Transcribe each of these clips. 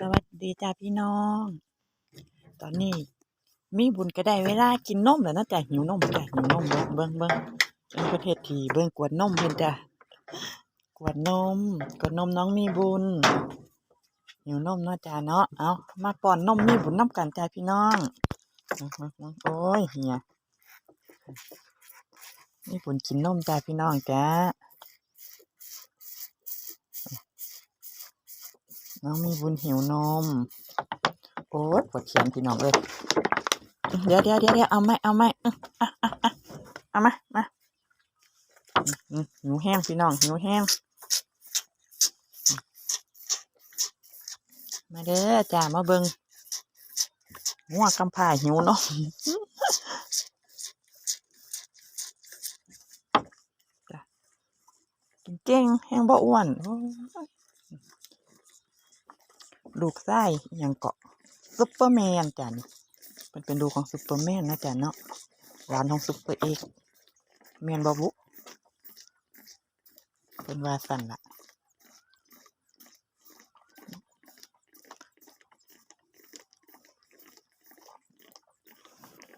สวัสดีจ้าพี่น้อง ตอนนี้ มีบุญก็ได้เวลากินนมแล้วนะจ้ะหิวนมจ้ะหิวนมเบิ่งเบิ่งเบิ่งเป็นประเทศที่เบิ่งกวดนมเพิ่นจ้ะกวดนมกวดนมน้องมีบุญหิวนมเนาะจ้าเนาะเอามาป้อนนมมีบุญน้ำกันจ้าพี่น้องโอ้ยเฮียมีบุญกินนมจ้าพี่น้องจ้า น้องมีบุญหิวนม โอ๊ยปวดเขียนพี่น้องเอ้ยเดี๋ยวเดี๋ยวเดี๋ยวเดี๋ยวเอาไหมเอาไหมอะอะอะเอามามาหิวแห้งพี่น้องหิวแห้งมาเด้อจ้ามาเบิงงัวกำพร้าหิวนมจ้ะกินเก่งแห้งบ่อ้วนอ ลูกไส้อหยังเกาะซุปเปอร์แมนจ้ะนี่เป็นเป็นดูของซุปเปอร์แมนนะจ้ะเนาะร้านของซุปเปอร์เอกแมนบอบุเป็นวาสันละ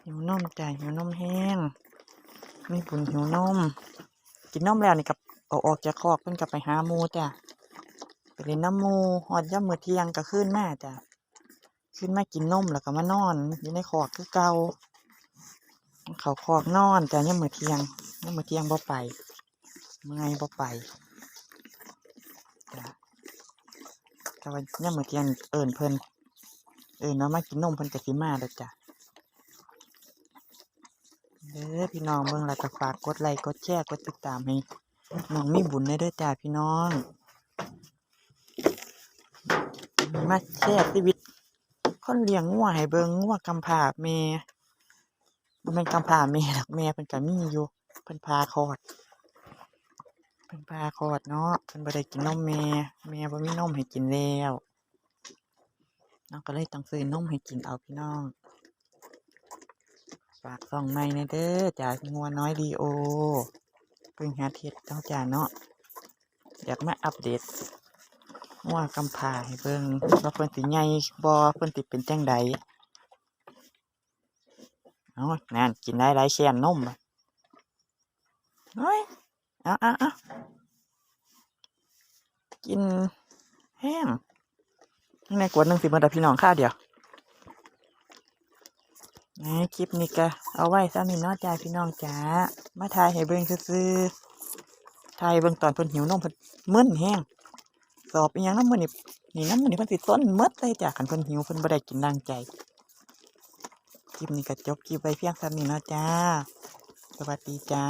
หิวนมจ้ะหิวนมแห้งไมีบุญหิวนมกินนมแล้วนี่กับอออกจากคอกเพิ่นกับไปหาหมูจ้ะ ไปเล่นน้ำมูหอดย่ำมือเที่ยงก็ขึ้นมาจ้ะขึ้นมากินนมแล้วก็มานอนอยู่ในคอกคือเก่าเขาคอกนอนจ้ะย่ำมือเที่ยงย่ำมือเที่ยงบ่ไปเมื่อยบ่ไปจ้ะแต่ว่าย่ำมือเที่ยงเอิญเพิ่นเอิญว่ามากินนมเพิ่นก็สิมาเด้อจ้ะเด้อพี่น้องเบิ่งแล้วก็ฝากกดไลค์กดแชร์กดติดตามให้น้องมีบุญได้ด้อจ้ะพี่น้อง มาแชร์ชีวิต คนเลี้ยงงัวให้เบิ่งงัวกำพร้าแม่บ่แม่นกำพร้าแม่ดอกแม่เพิ่นก็มีอยู่เพิ่นพาคลอดเพิ่นพาคลอดเนาะเพิ่นบ่ได้กินนมแม่แม่บ่มีนมให้กินแล้วน้องก็เลยต้องซื้อนมให้กินเอาพี่น้องฝากส่องใหม่ในเด้อจากงัวน้อยดีโอเพิ่งหาเฮ็ดเจ้าจ้าเนาะอยากมาอัปเดต ว่ากำพาให้เบิ่งว่าเพิ่นสิใหญ่บ่เพิ่นสิเป็นจังใดเอานั่นกินได้หลายแช่นนมเฮ้ยเอาเอาเอากินแห้งในกวดหนึ่งสิบเบิดอะพี่น้องข้าเดียวในคลิปนี้ก็เอาไว้ซ้ำนี่นาจ้าพี่น้องจ้ามาถ่ายให้เบิ่งซื่อๆถ่ายเบิ่งตอนเพิ่นหิวนมเพิ่นมึนแห้ง สอบอีหยังน้ำมันนี่นี่น้ำมันนี่เพิ่นสิต้นหมดเลยจ้ะคันเพิ่นหิวเพิ่นบ่ได้กินดังใจคลิปนี้ก็จบคลิปไว้เพียงเท่านี้เนาะจ้า สวัสดีจ้า